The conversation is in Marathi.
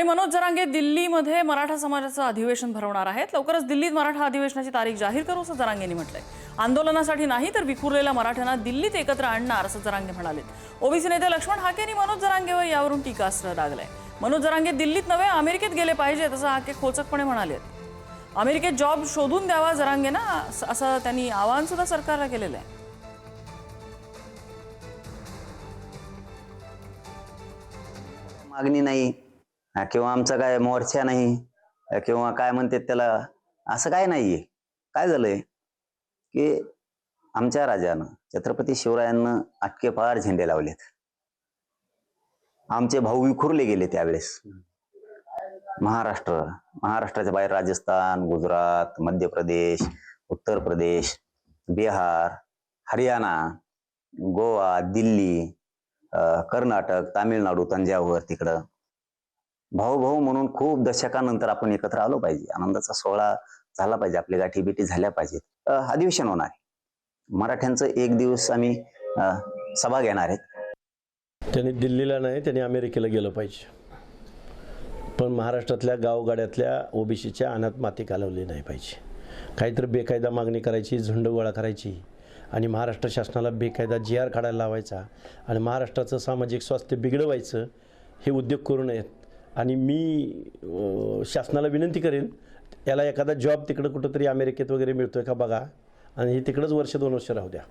आणि मनोज जरांगे दिल्लीमध्ये मराठा समाजाचं अधिवेशन भरवणार आहेत. लवकरच दिल्लीत मराठा अधिवेशनाची तारीख जाहीर करू असं जरांगेंनी म्हटलंय. आंदोलनासाठी नाही तर विखुरलेल्या मराठ्यांना दिल्लीत एकत्र आणणार असं जरांगे म्हणाले ओबीसी नेते लक्ष्मण हाके यांनी मनोज जरांगेवर यावरून टीकास्त्र लागलंय. मनोज जरांगे दिल्लीत नव्हे अमेरिकेत गेले पाहिजेत असं हाके खोचकपणे म्हणाले अमेरिकेत जॉब शोधून द्यावा जरांगे ना असं त्यांनी आवाहन सुद्धा सरकारला केलेलं आहे. मागणी नाही. किंवा आमचा काय मोर्चा नाही किंवा काय म्हणते त्याला असं काय नाहीये. काय झालंय? की आमच्या राजानं छत्रपती शिवरायांना अटके पार झेंडे लावलेत. आमचे भाऊ विखुरले गेले त्यावेळेस. महाराष्ट्र महाराष्ट्राच्या बाहेर राजस्थान गुजरात मध्य प्रदेश उत्तर प्रदेश बिहार हरियाणा गोवा दिल्ली कर्नाटक तामिळनाडू तंजावर तिकडं. भाऊ भाऊ म्हणून खूप दशकानंतर आपण एकत्र आलो पाहिजे. आनंदाचा सोहळा झाला पाहिजे. आपली गाठी झाल्या पाहिजेत. अधिवेशन होणार आहे. मराठ्यांचं एक दिवस आम्ही सभा घेणार आहेत. त्यांनी दिल्लीला नाही त्यांनी अमेरिकेला गेलं पाहिजे. पण महाराष्ट्रातल्या गावगाड्यातल्या ओबीसीच्या अनाथ माती कालवली नाही पाहिजे. काहीतरी बेकायदा मागणी करायची झुंड गोळा करायची आणि महाराष्ट्र शासनाला बेकायदा जी आर काढायला लावायचा आणि महाराष्ट्राचं सामाजिक स्वास्थ्य बिघडवायचं हे उद्योग करू नयेत. आणि मी शासनाला विनंती करेन याला एखादा जॉब तिकडं कुठंतरी अमेरिकेत वगैरे मिळतोय का बघा. आणि हे तिकडंच वर्ष दोन वर्ष राहू द्या.